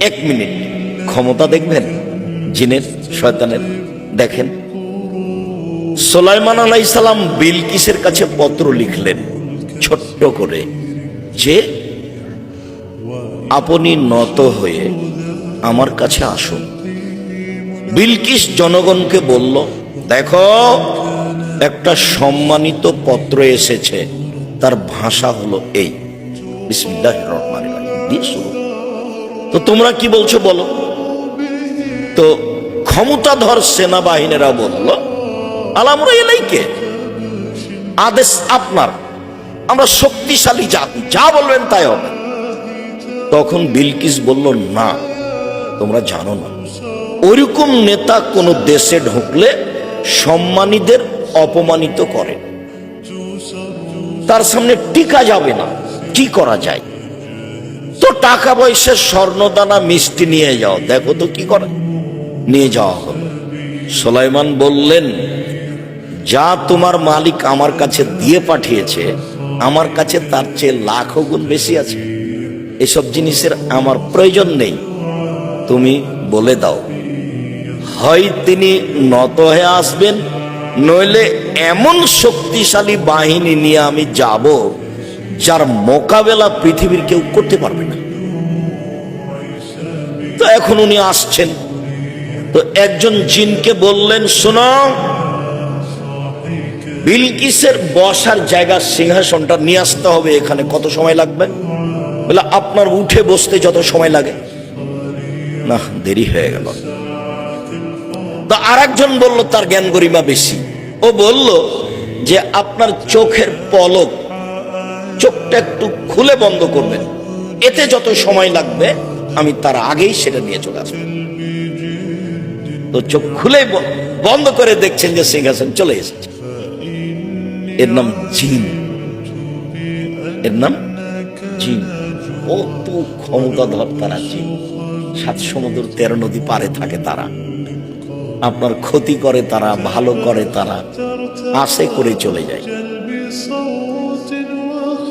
এক মিনিট। ক্ষমতা দেখবেন? জিনের, শয়তানের। দেখেন। সোলাইমান আলাইসালাম বিলকিসের কাছে পত্র লিখলেন, ছোট্ট করে, যে, আপনি নত হয়ে আমার কাছে আসুন। বিলকিস জনগণকে বলল, দেখো, একটা সম্মানিত পত্র এসেছে, তার ভাষা হলো এই। বিসমিল্লাহ রহমান দিয়ে শুরু। তো তোমরা কি বলছো বলো? তো ক্ষমতাধর সেনাবাহিনীরা বলল, আলামরা এলাইকে। আদেশ আপনার। আমরা শক্তিশালী জাতি, যা বলবেন তাই হবে। তখন বিলকিস বলল, না, তোমরা জানো না। ওইরকম নেতা কোন দেশে ঢুকলে সম্মানীদের অপমানিত করে। তার সামনে টিকা যাবে না, কি করা যায়? টাকা পয়সা, স্বর্ণদানা, মিষ্টি নিয়ে যাও। দেখো তো কি করে। নিয়ে যাওয়া হলো। সোলাইমান বললেন, যা তোমার মালিক আমার কাছে দিয়ে পাঠিয়েছে, আমার কাছে তার চেয়ে লাখো গুণ বেশি আছে। এসব জিনিসের আমার প্রয়োজন নেই। তুমি বলে দাও। হয় তিনি নত হয়ে আসবেন, নইলে এমন শক্তিশালী বাহিনী নিয়ে আমি যাব যার মোকাবেলা পৃথিবীর কেউ করতে পারবে না। তো এখন উনি আসছেন। তো একজন জিনকে বললেন, শোনো, বিলকিসের বসার জায়গা সিংহাসনটা নিয়ে আসতে হবে এখানে। কত সময় লাগবে? বলে, আপনার উঠে বসতে যত সময় লাগে। না, দেরি হয়ে গেল। তো আর একজন বলল, তার জ্ঞান গরিমা বেশি। ও বলল যে, আপনার চোখের পলক চোখটা একটু খুলে বন্ধ করবেন। এতে যত সময় লাগবে, আমি তার আগেই সেটা নিয়ে চলে আসব। তো চোখ খুলে বন্ধ করে দেখছেন যে সিংহাসন চলে এসেছে। এর নাম জিন। এর নাম জিন। কত ক্ষমতাধর তারা জিন। সাত সমুদ্র তেরো নদী পারে থাকে তারা। আপনার ক্ষতি করে তারা, ভালো করে তারা, আশে করে চলে যায়।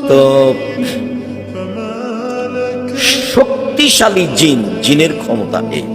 তো শক্তিশালী জিন জিনের ক্ষমতা এই